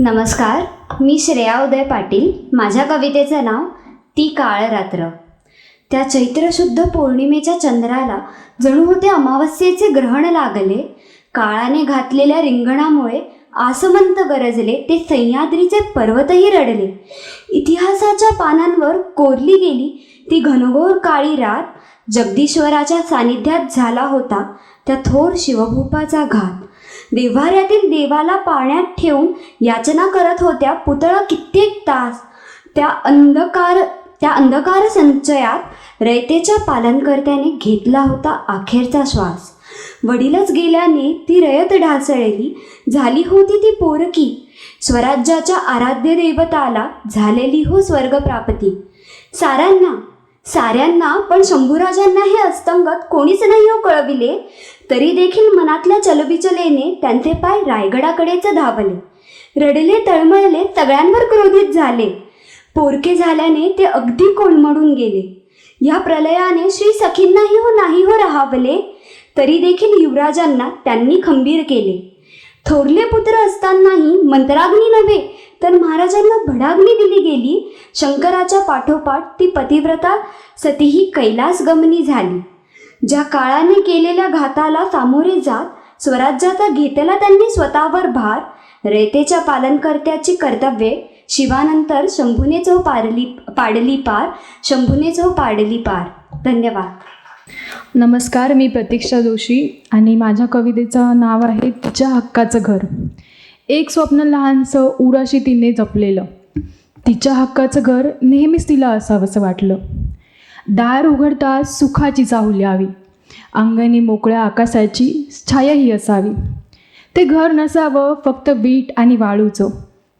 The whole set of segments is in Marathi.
नमस्कार मी श्रेया उदय पाटील. माझ्या कवितेचं नाव ती काळ रात्र त्या चैत्रशुद्ध पौर्णिमेच्या चंद्राला जणू होते अमावस्येचे ग्रहण लागले. काळाने घातलेल्या रिंगणामुळे आसमंत गरजले ते सह्याद्रीचे पर्वतही रडले. इतिहासाच्या पानांवर कोरली गेली ती घनघोर काळी रात. जगदीश्वराच्या सानिध्यात झाला होता त्या थोर शिवभूपाचा घात. देव्हाऱ्यातील देवाला पाण्यात ठेवून याचना करत होत्या पुतळा कित्येक तास. त्या अंधकार त्या अंधकार संचयात रयतेच्या पालनकर्त्याने घेतला होता अखेरचा श्वास. वडीलच गेल्याने ती रयत ढासळली. झाली होती ती पोरकी. स्वराज्याच्या आराध्य देवताला झालेली हो स्वर्गप्राप्ती. सारांना साऱ्यांना पण शंभूराजांना हे अस्तंगत कोणीच नाही हो कळविले. तरी देखील मनातल्या चलबिचलेने त्यांचे पाय रायगडाकडेच धावले. रडले तळमळले सगळ्यांवर क्रोधित झाले. पोरके झाल्याने ते अगदी कोलमडून गेले. या प्रलयाने श्री सखींनाही हो नाही हो राहावले. तरी देखील युवराजांना त्यांनी खंबीर केले. थोरले पुत्र असतानाही मंत्राग्नी नव्हे तर महाराजांना भडागणी दिली गेली. शंकराच्या पाठोपाठ ती पतिव्रता सतीही कैलास गमनी झाली. ज्या काळाने केलेल्या घाताला सामोरे जात स्वराज्याचा घेतला त्यांनी स्वतःवर भार रयतेच्या पालनकर्त्याची कर्तव्ये शिवानंतर शंभुने चौ पारली पाडली पार शंभूनेच चौ पाडली पार. धन्यवाद. नमस्कार मी प्रतीक्षा जोशी आणि माझ्या कवितेचं नाव आहे तिच्या हक्काचं घर. एक स्वप्न लहानसं उराशी तिने जपलेलं. तिच्या हक्काचं घर नेहमीच तिला असावंसं वाटलं. दार उघडताच सुखाची चाहुली यावी. अंगणी मोकळ्या आकाशाची छायाही असावी. ते घर नसावं फक्त वीट आणि वाळूचं.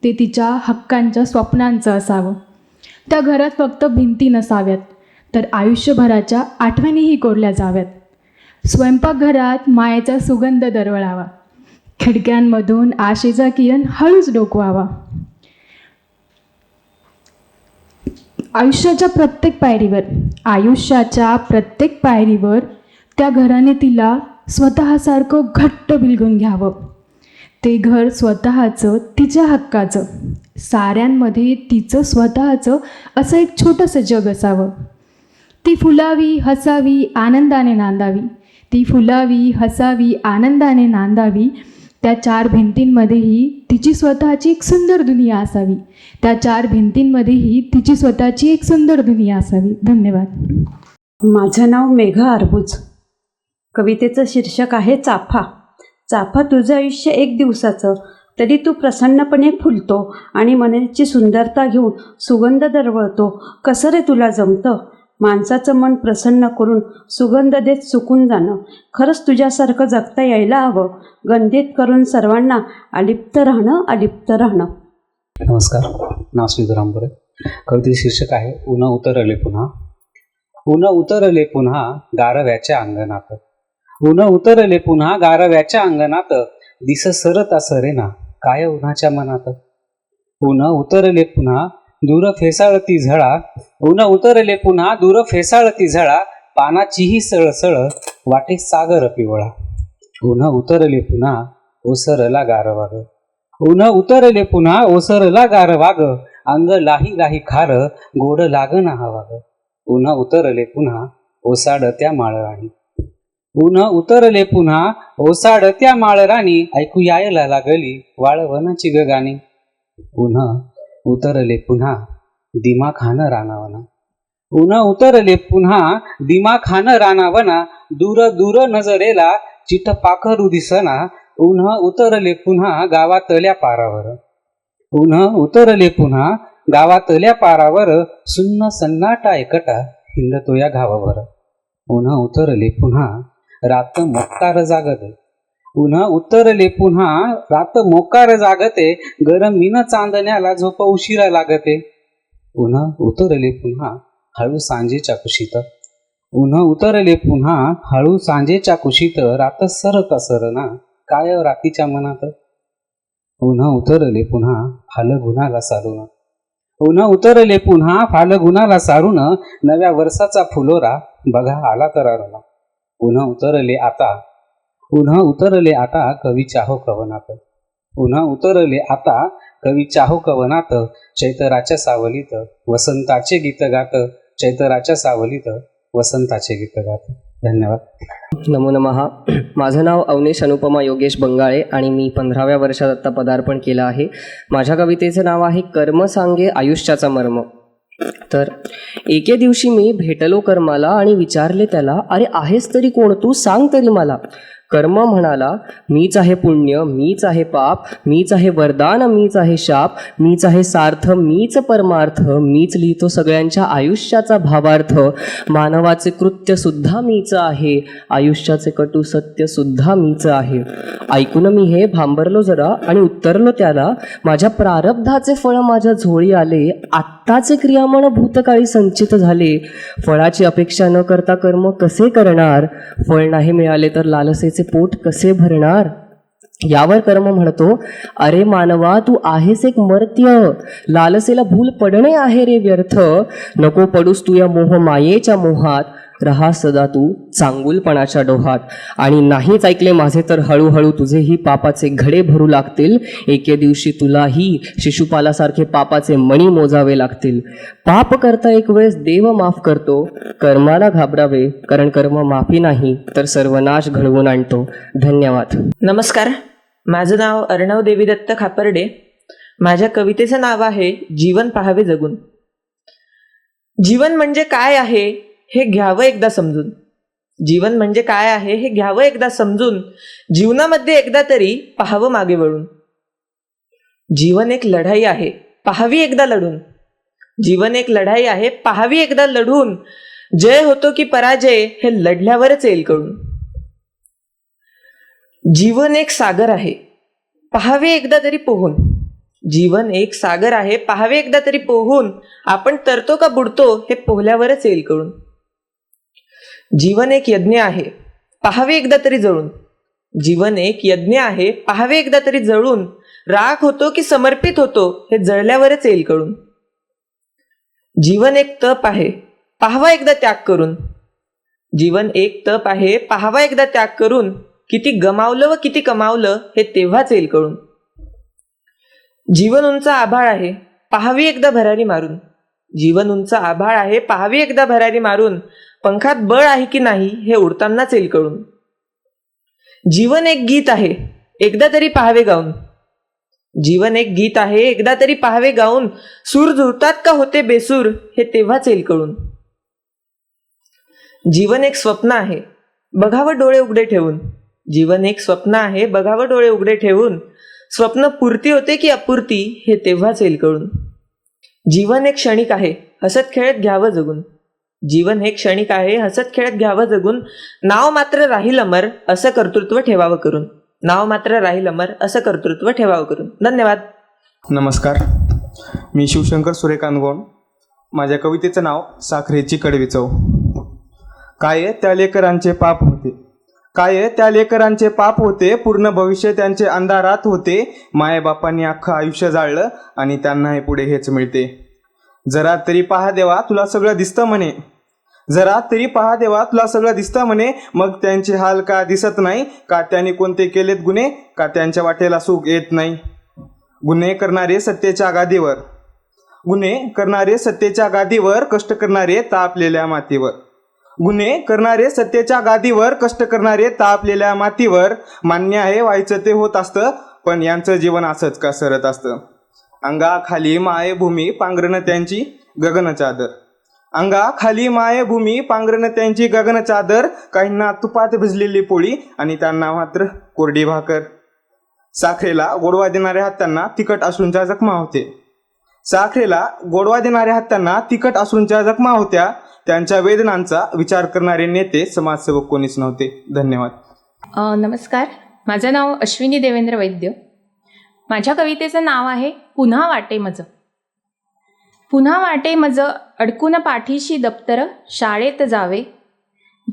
ते तिच्या हक्कांच्या स्वप्नांचं असावं. त्या घरात फक्त भिंती नसाव्यात तर आयुष्यभराच्या आठवणीही कोरल्या जाव्यात. स्वयंपाकघरात मायेचा सुगंध दरवळावा. खिडक्यांमधून आशेचा किरण हळूच डोकवावा. आयुष्याच्या प्रत्येक पायरीवर आयुष्याच्या प्रत्येक पायरीवर त्या घराने तिला स्वतःसारखं घट्ट बिलगून घ्यावं. ते घर स्वतःचं तिच्या हक्काचं. साऱ्यांमध्ये तिचं स्वतःचं असं एक छोटंसं जग असावं. ती फुलावी हसावी आनंदाने नांदावी. ती फुलावी हसावी आनंदाने नांदावी. त्या चार भिंतींमध्येही तिची स्वतःची एक सुंदर दुनिया असावी. त्या चार भिंतींमध्येही तिची स्वतःची एक सुंदर दुनिया असावी. धन्यवाद. माझं नाव मेघा अर्बुज. कवितेचं शीर्षक आहे चाफा. चाफा तुझं आयुष्य एक दिवसाचं. तरी तू प्रसन्नपणे फुलतो आणि मनाची सुंदरता घेऊन सुगंध दरवळतो. कसं रे तुला जमतं? माणसाचं मन प्रसन्न करून सुगंध देत सुकून जाणं. खरंच तुझ्यासारखं जगता यायला हवं. गंधित करून सर्वांना अलिप्त राहणं अलिप्त राहणं. नमस्कार. नाव श्रीधराम बरे. कवितेचे शीर्षक आहे उन उतरले पुन्हा. उन उतरले पुन्हा गारव्याच्या अंगणात. उन उतरले पुन्हा गारव्याच्या अंगणात. दिस सरता सरेना काय उन्हाच्या मनात. उन उतरले पुन्हा दूर फेसाळती झळा. उन उतरले पुन्हा दूर फेसाळती झळा. पानाचीही सळसळ वाटे सागर पिवळा. उन उतरले पुन्हा ओसरला गारवाग उन उतरले पुन्हा ओसरला गारवाग अंग लाही लाही खार गोड लागना हवाग उन उतरले पुन्हा ओसाड त्या माळराणी उन उतरले पुन्हा ओसाड त्या माळराणी ऐकू यायला लागली वाळवनाची गाणी पुन्हा उतरले पुन्हा दिमा खान रानावना. उन उतरले पुन्हा दिमा खान रानावना. दूर दूर नजरेला चित पाखरू दिसना. उन्ह उतरले पुन्हा गावातल्या पारावर. उन्ह उतरले पुन्हा गावातल्या पारावर सुन्न सन्नाटा एकटा हिंडतो या गावावर. उन्हा उतरले पुन्हा रात मोक्कार जागत. पुन्हा उतरले पुन्हा रात मोकार जागते गरमीन चांदण्याला झोप उशिरा लागते. पुन्हा उतरले पुन्हा हळू सांजेच्या कुशीत. पुन्हा उतरले पुन्हा हळू सांजेच्या कुशीत रात सरता सरना काय हो रातीच्या मनात? पुन्हा उतरले पुन्हा फालगुणाला सारून. पुन्हा उतरले पुन्हा फालगुणाला सारून नव्या वर्षाचा फुलोरा बघा आला तर पुन्हा उतरले आता पुन्हा उतरले आता कवी चाहो कवनात. पुन्हा उतरले आता कवी चाहो कवनात चैतराच्या सावलीत वसंताचे गीत गात चैतराच्या सावलीत वसंताचे गीत गात. धन्यवाद. नमो नमः. माझं नाव अवनेश अनुपमा योगेश बंगाळे आणि मी पंधराव्या वर्षात आत्ता पदार्पण केलं आहे. माझ्या कवितेचं नाव आहे कर्म सांगे आयुष्याचा मर्म. तर एके दिवशी मी भेटलो कर्माला आणि विचारले त्याला अरे आहेस तरी कोण? तू सांग तरी मला. कर्म म्हणाला मीच आहे पुण्य मीच आहे पाप मीच आहे वरदान मीच आहे शाप मीच आहे सार्थ मीच परमार्थ मीच लिहितो सगळ्यांच्या आयुष्याचा भावार्थ. मानवाचे कृत्य सुद्धा मीच आहे आयुष्याचे कटू सत्य सुद्धा मीच आहे. ऐकून मी हे भांबरलो जरा आणि उत्तरलो त्याला माझ्या प्रारब्धाचे फळ माझ्या झोळी आले आत्ताचे क्रियामण भूतकाळी संचित झाले. फळाची अपेक्षा न करता कर्म कसे करणार? फळ नाही मिळाले तर लालसेचे पोट कसे भरणार? यावर कर्म म्हणतो अरे मानवा तू आहेस एक मर्त्य. लालसेला भूल पडणे आहे रे व्यर्थ. नको पडूस तू या मोह मायेच्या मोहात. रहा सदा तू चांगुलपणाच्या डोहात. आणि नाहीच ऐकले माझे तर हळूहळू तुझेही पापाचे घडे भरू लागतील. एके दिवशी तुलाही शिशुपालासारखे पापाचे मणी मोजावे लागतील. पाप करता एक वेळेस देव माफ करतो. कर्माला घाबरावे कारण कर्म माफी नाही तर सर्वनाश घडवून आणतो. धन्यवाद. नमस्कार. माझं नाव अर्णव देवीदत्त खापर्डे. माझ्या कवितेचं नाव आहे जीवन पहावे जगून. जीवन म्हणजे काय आहे? हे घ्यावं एकदा समजून. जीवन म्हणजे काय आहे हे घ्यावं एकदा समजून जीवनामध्ये एकदा तरी पाहावं मागे वळून. जीवन एक लढाई आहे पाहावी एकदा लढून. जीवन एक लढाई आहे पाहावी एकदा लढून. जय होतो की पराजय हे लढल्यावरच येईल कळून. जीवन एक सागर आहे पहावे एकदा तरी पोहून. जीवन एक सागर आहे पहावे एकदा तरी पोहून. आपण तरतो का बुडतो हे पोहल्यावरच येईल कळून. जीवन एक यज्ञ आहे पहावे एकदा तरी जळून. जीवन एक यज्ञ आहे पहावे एकदा तरी जळून. राख होतो की समर्पित होतो हे जळल्यावरच येईल कळून. जीवन एक तप आहे पाहावा एकदा त्याग करून. जीवन एक तप आहे पाहावा एकदा त्याग करून. किती गमावलं व किती कमावलं हे तेव्हाच येईल कळून. जीवन उंच आभाळ आहे पहावी एकदा भरारी मारून. जीवन उंच आभाळ आहे पहावी एकदा भरारी मारून. पंखात बळ आहे की नाही हे उडतानाच येईल कळून. जीवन एक गीत आहे एकदा तरी पाहावे गाऊन. जीवन एक गीत आहे एकदा तरी पाहावे गाऊन. सूर झुरतात का होते बेसूर हे तेव्हाच येईल कळून. जीवन एक स्वप्न आहे बघावं डोळे उघडे ठेवून. जीवन एक स्वप्न आहे बघावं डोळे उघडे ठेवून. स्वप्न पूर्ती होते की अपूर्ती हे तेव्हाच येईल कळून. जीवन एक क्षणिक आहे हसत खेळत घ्यावं जगून. जीवन हे क्षणिक आहे हसत खेळत घ्यावं जगून. नाव मात्र राहील अमर असं कर्तृत्व ठेवावं करून. नाव मात्र राहील अमर असं कर्तृत्व ठेवावं करून. धन्यवाद. नमस्कार. मी शिवशंकर सुरेकांत गोंड माझ्या कवितेचं नाव साखरेची कडवी चव काय त्या लेकरांचे पाप होते? काय त्या लेकरांचे पाप होते? पूर्ण भविष्य त्यांचे अंधारात होते. मायबापांनी अख्खं आयुष्य जाळलं आणि त्यांना हे पुढे हेच मिळते. जरा तरी पहा देवा तुला सगळं दिसतं म्हणे. जरा तरी पहा देवा तुला सगळं दिसतं म्हणे. मग त्यांचे हाल का दिसत नाही? का त्याने कोणते केलेत गुन्हे? का त्यांच्या वाटेला सुख येत नाही? गुन्हे करणारे सत्तेच्या गादीवर गुन्हे करणारे सत्तेच्या गादीवर कष्ट करणारे तापलेल्या मातीवर. गुन्हे करणारे सत्तेच्या गादीवर कष्ट करणारे तापलेल्या मातीवर मान्य आहे व्हायचं ते होत असतं पण यांचं जीवन असंच का सरत असतं? अंगाखाली मायभूमी पांघरण त्यांची गगन चादर. अंगाखाली मायभूमी पांघरण त्यांची गगन चादर काहींना तुपात भिजलेली पोळी आणि त्यांना मात्र कोरडी भाकर. साखरेला गोडवा देणाऱ्या हातांना तिखट अश्रूंच्या जखमा होते. साखरेला गोडवा देणाऱ्या हातांना तिखट अश्रूंच्या जखमा होत्या. त्यांच्या वेदनांचा विचार करणारे नेते समाजसेवक कोणीच नव्हते. धन्यवाद. नमस्कार. माझं नाव अश्विनी देवेंद्र वैद्य. माझ्या कवितेचं नाव आहे पुन्हा वाटे मज. पुन्हा वाटे मज अडकून पाठीशी दप्तर शाळेत जावे.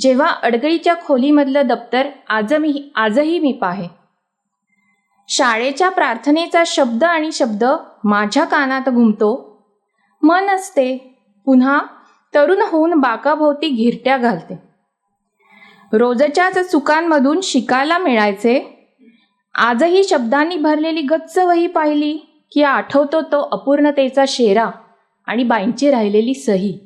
जेव्हा अडगळीच्या खोलीमधलं दप्तर आज मी आजही मी पाहे. शाळेच्या प्रार्थनेचा शब्द आणि शब्द माझ्या कानात घुमतो. मन असते पुन्हा तरुण होऊन बाकाभोवती घिरट्या घालते. रोजच्याच चुकांमधून शिकायला मिळायचे आजही शब्दांनी भरलेली गच्च वही पाहिली की आठवतो तो अपूर्णतेचा शेरा आणि बाईंची राहिलेली सही.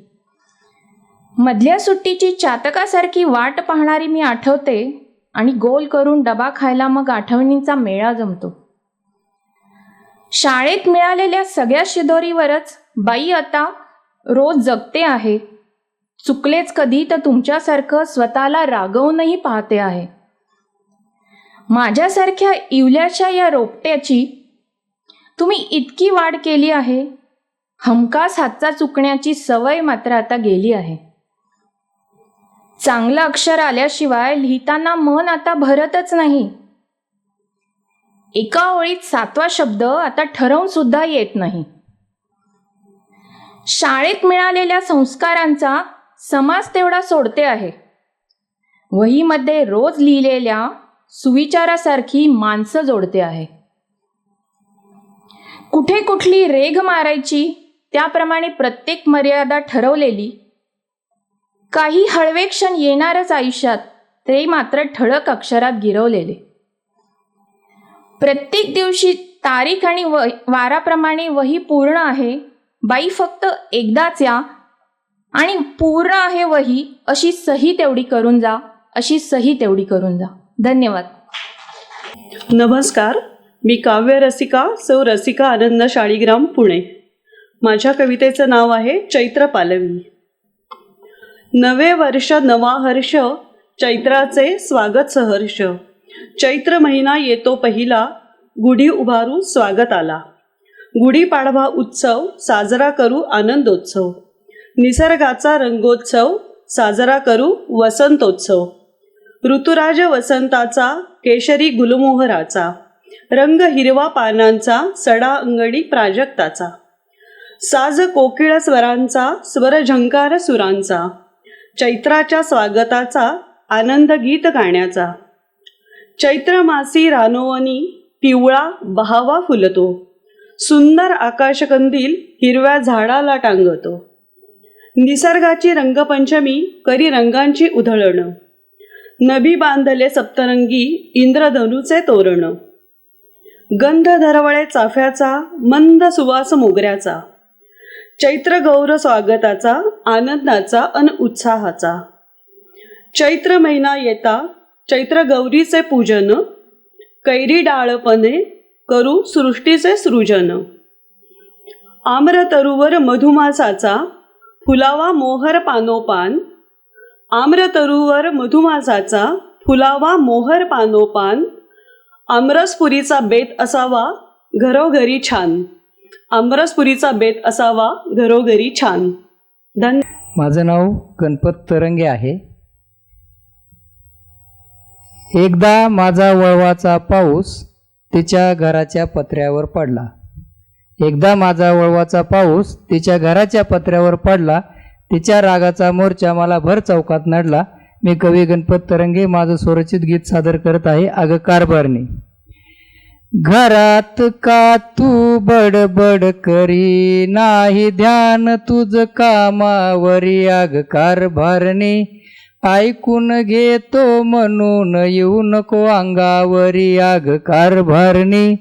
मधल्या सुट्टीची चातकासारखी वाट पाहणारी मी आठवते आणि गोल करून डबा खायला मग आठवणींचा मेळा जमतो. शाळेत मिळालेल्या सगळ्या शिदोरीवरच बाई आता रोज जगते आहे. चुकलेच कधी तर तुमच्यासारखं स्वतःला रागवूनही पाहते आहे. माझ्यासारख्या इवल्याच्या या रोपट्याची तुम्ही इतकी वाढ केली आहे. हमखास हातचा चुकण्याची सवय मात्र आता गेली आहे. चांगलं अक्षर आल्याशिवाय लिहिताना मन आता भरतच नाही. एका ओळीत सातवा शब्द आता ठरवून सुद्धा येत नाही. शाळेत मिळालेल्या संस्कारांचा समाज तेवढा सोडते आहे. वहीमध्ये रोज लिहिलेल्या सुविचारासारखी माणसं जोडते आहे. कुठे कुठली रेघ मारायची त्याप्रमाणे प्रत्येक मर्यादा ठरवलेली काही हळवे क्षण येणारच आयुष्यात ते मात्र ठळक अक्षरात गिरवलेले. प्रत्येक दिवशी तारीख आणि व वाराप्रमाणे वही पूर्ण आहे बाई फक्त एकदाच या आणि पूर्ण आहे वही अशी सही तेवढी करून जा अशी सही तेवढी करून जा. धन्यवाद. नमस्कार मी काव्य रसिका सौ रसिका आनंद शाळीग्राम पुणे. माझ्या कवितेचं नाव आहे चैत्र पालवी. नवे वर्ष नवा हर्ष चैत्राचे स्वागत सहर्ष. चैत्र महिना येतो पहिला गुढी उभारू स्वागत आला. गुढीपाडवा उत्सव साजरा करू आनंदोत्सव. निसर्गाचा रंगोत्सव साजरा करू वसंतोत्सव. ऋतुराज वसंताचा केशरी गुलमोहराचा रंग हिरवा पानांचा सडा अंगडी प्राजक्ताचा साज कोकिळ स्वरांचा स्वर झंकार सुरांचा चैत्राच्या स्वागताचा आनंद गीत गाण्याचा. चैत्र मासी रानोवनी पिवळा बहावा फुलतो. सुंदर आकाशकंदील हिरव्या झाडाला टांगतो. निसर्गाची रंगपंचमी करी रंगांची उधळणं. नभी बांधले सप्तरंगी इंद्रधनुचे तोरण. गंध धरवळे चाफ्याचा मंद सुवास मोगऱ्याचा. चैत्र गौर स्वागताचा आनंदाचा अन उत्साहाचा. चैत्र महिना येता चैत्र गौरीचे पूजन कैरी डाळपणे करू सृष्टीचे सृजन. आम्रतरुवर मधुमासाचा फुलावा मोहर पानोपान आम्रतरूवर मधुमासाचा फुलावा मोहर पानोपान आमरसपुरीचा बेत असावा घरोघरी छान. आमरसपुरीचा बेत असावा घरोघरी छान. धन्य माझं नाव गणपत तरंगे आहे. एकदा माझा वळवाचा पाऊस तिच्या घराच्या पत्र्यावर पडला. एकदा माझा वळवाचा पाऊस तिच्या घराच्या पत्र्यावर पडला तिच्या रागाचा मोर्चा मला भर चौकात नडला. मी कवी गणपत तरंगे माझं स्वरचित गीत सादर करत आहे अग कारभारने घरात का तू बडबड करी? नाही ध्यान तुझ कामावरी अग कारभारने ऐकून घेतो म्हणून येऊ नको अंगावरी आग कारभारणी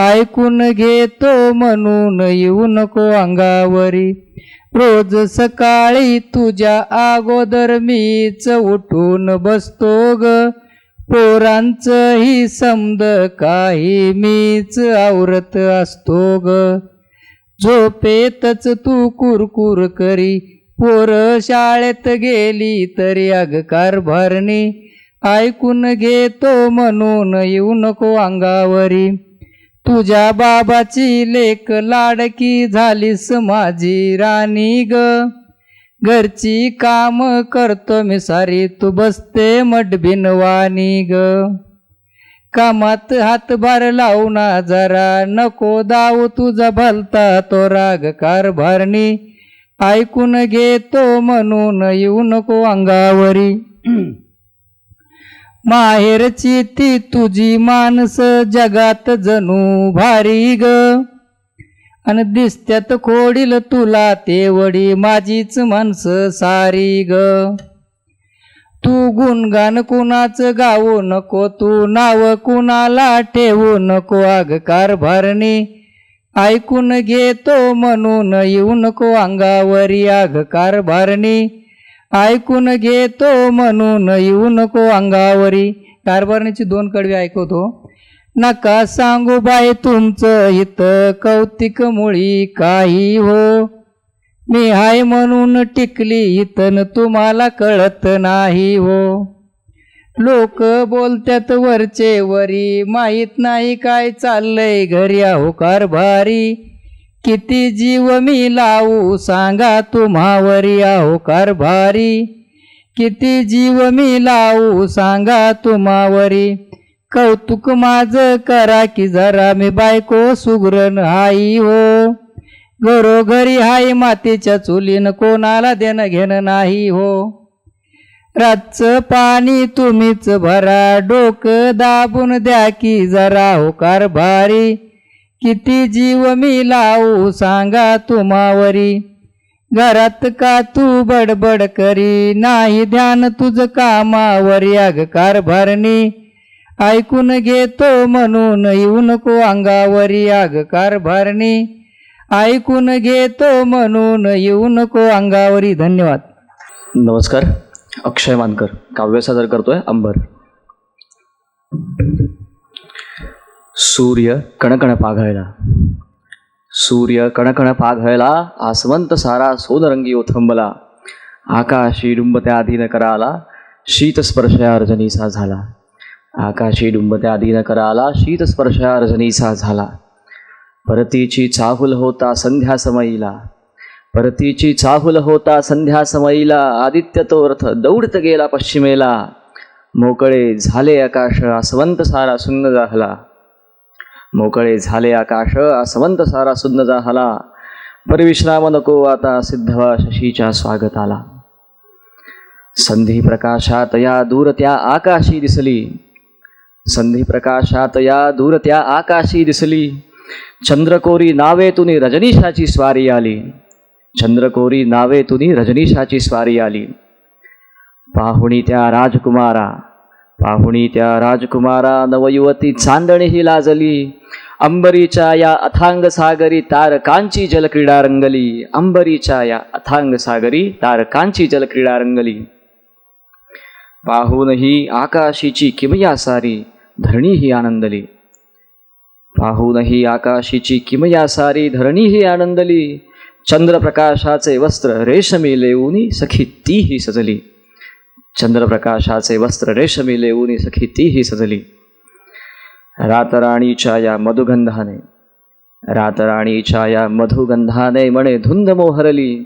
ऐकून घेतो म्हणून येऊ नको अंगावरी. रोज सकाळी तुझ्या अगोदर मीच उठून बसतो ग. पोरांचं ही समद काही मीच आवरत असतो ग. झोपेतच तू कुरकुर करी पोर शाळेत गेली तरी अग कारभारणी ऐकून घेतो म्हणून येऊ नको अंगावरी. तुझ्या बाबाची लेक लाडकी झालीस माझी राणी ग. घरची काम करतो मी सारी तू बसते मडबिनवाणी ग. कामात हातभार लावू ना जरा नको दाऊ तुझा भलता तो राग कारभारणी. ऐकून घेतो म्हणून येऊ नको अंगावरी. माहेरची ती तुझी माणस जगात जणू भारी ग. अन दिसत्यात खोडील तुला तेवढी माझीच माणसं सारी ग. तू गुणगान कुणाच गावू नको तू नाव कुणाला ठेवू नको आग कारभारणी ऐकून घेतो म्हणून येऊ नको अंगावरी आग कारभारणी ऐकून घेतो म्हणून येऊ नको अंगावरी. कारभारणीची दोन कडवी ऐकवतो. नका सांगू बाई तुमचं इथं कौतिक मुळी काही हो. मी हाय म्हणून टिकली इथन तुम्हाला कळत नाही हो. लोक बोलत्यात वरचे वरी माहीत नाही काय चाललंय घरी आहो कारभारी. किती जीव मी लावू सांगा तुम्हावरी आहो कारभारी. किती जीव मी लावू सांगा तुम्हावरी. कौतुक माझं करा की जरा मी बायको सुगरण आई हो. घरोघरी हाय मातीच्या चुलीनं कोणाला देणं घेणं नाही हो. रातचं पाणी तुम्हीच भरा डोकं दाबून द्या की जरा हो कारभारी. किती जीव मी लावू सांगा तुम्हावरी. घरात का तू बडबड करी? नाही ध्यान तुझं कामावरी. अग कारभारणी ऐकून घेतो म्हणून येऊ नको अंगावरी. अग कारभारणी ऐकून घेतो म्हणून येऊ नको अंगावरी. धन्यवाद. नमस्कार. अक्षय मानकर. काव्य सादर करतोय अंबर. सूर्य कणकण पाघळला. सूर्य कणकण पाघळला आसवंत सारा सोनरंगी ओथंबला. आकाशी डुंबत्या अधीन कराला शीतस्पर्शया अर्जनीसा झाला. आकाशी डुंबत्या अधीन कराला शीतस्पर्शया अर्जनीसा झाला. परतीची चाहुल होता संध्या समयीला परतीची चाहुल होता संध्या समयीला आदित्य तो रथ दौडत गेला पश्चिमेला. मोकळे झाले आकाश आसवंत सारा सुन्न झाला. मोकळे झाले आकाश आसवंत सारा सुन्न झाला परिविश्राम नको आता सिद्धवा शशीच्या स्वागताला. संधी प्रकाशात या दूर त्या आकाशी दिसली. संधी प्रकाशात या दूर त्या आकाशी दिसली. चंद्रकोरी नावे तुनी रजनीशाची स्वारी आली. चंद्रकोरी नावे तुनी रजनीशाची स्वारी आली. पाहुणी त्या राजकुमारा पाहुणी त्या राजकुमारा नवयुवती चांदणी ही लाजली. अंबरीच्या या अथांग सागरी तारकांची जलक्रीडा रंगली. अंबरीच्या या अथांग सागरी तारकांची जलक्रीडा रंगली. पाहूनही आकाशीची किमया सारी धरणी ही आनंदली. पाहूनही आकाशीची किमया सारी धरणी ही आनंदली. चंद्रप्रकाशाचे वस्त्र रेशमी लेऊनी सखी तीही सजली. चंद्रप्रकाशाचे वस्त्र रेशमी लेऊनी सखी तीही सजली. रातराणीच्या या मधुगंधाने रातराणीच्या या मधुगंधाने म्हणे धुंद मोहरली.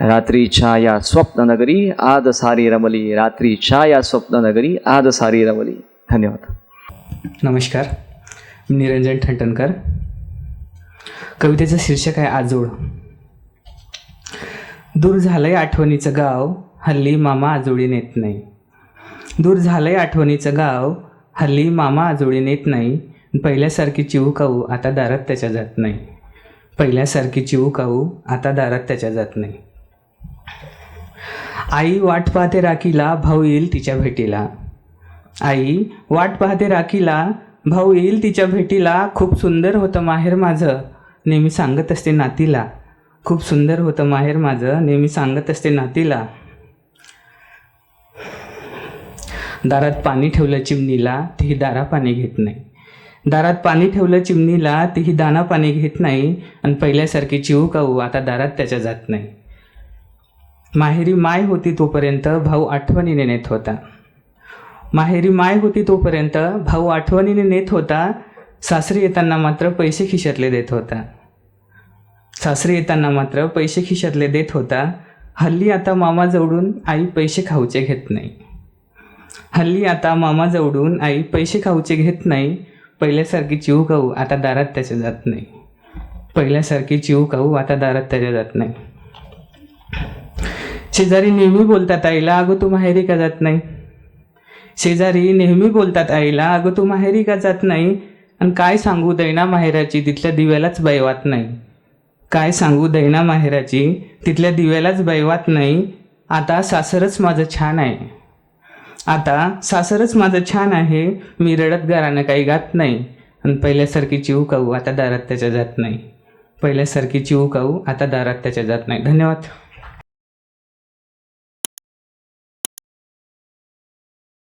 रात्रीच्या या स्वप्ननगरी आज सारी रमली. रात्रीच्या या स्वप्ननगरी आज सारी रमली. धन्यवाद. नमस्कार. मी निरंजन ठणटणकर कवितेचं शीर्षक आहे आजोळ. दूर झालंय आठवणीचं गाव. हल्ली मामा आजोळी नेत नाही. दूर झालंय आठवणीचं गाव हल्ली मामा आजोळी नेत नाही. पहिल्यासारखी चिवकाऊ आता दारात त्याच्या जात नाही. पहिल्यासारखी चिवकाऊ आता दारात त्याच्या जात नाही. आई वाट पाहते राखीला भाऊ येईल तिच्या भेटीला. आई वाट पाहते राखीला भाऊ येईल तिच्या भेटीला. खूप सुंदर होतं माहेर माझं नेहमी सांगत असते नातीला. खूप सुंदर होतं माहेर माझं नेहमी सांगत असते नातीला. दारात पाणी ठेवलं चिमणीला तीही दारा पाणी घेत नाही. दारात पाणी ठेवलं चिमणीला तीही दाना पाणी घेत नाही आणि पहिल्यासारखी चिऊ काऊ आता दारात त्याच्या जात नाही. माहेरी माय होती तोपर्यंत भाऊ आठवणीने नेत होता. माहेरी माय होती तोपर्यंत भाऊ आठवणीने नेत होता. सासरी येताना मात्र पैसे खिशातले देत होता. सासरी येताना मात्र पैसे खिशातले देत होता. हल्ली आता मामाजवळून आई पैसे खाऊचे घेत नाही. हल्ली आता मामाजवळून आई पैसे खाऊचे घेत नाही. पहिल्यासारखी चिऊ खाऊ आता दारात त्याच्या जात नाही. पहिल्यासारखी चिऊ खाऊ आता दारात त्याच्या जात नाही. शेजारी नेहमी बोलतात आईला अगं तू माहेरी का जात नाही? शेजारी नेहमी बोलतात आईला अगं तू माहेरी का जात नाही? आणि काय सांगू दैना माहेराची तिथल्या दिव्यालाच बैवात नाही. काय सांगू दैना माहेराची तिथल्या दिव्यालाच बैवात नाही? आता सासरच माझं छान आहे. आता सासरच माझं छान आहे. मी रडत गारानं काही गात नाही. आणि पहिल्यासारखी चिऊ काऊ आता दारात त्याच्या जात नाही. पहिल्यासारखी चिवू काऊ आता दारात त्याच्या जात नाही. धन्यवाद.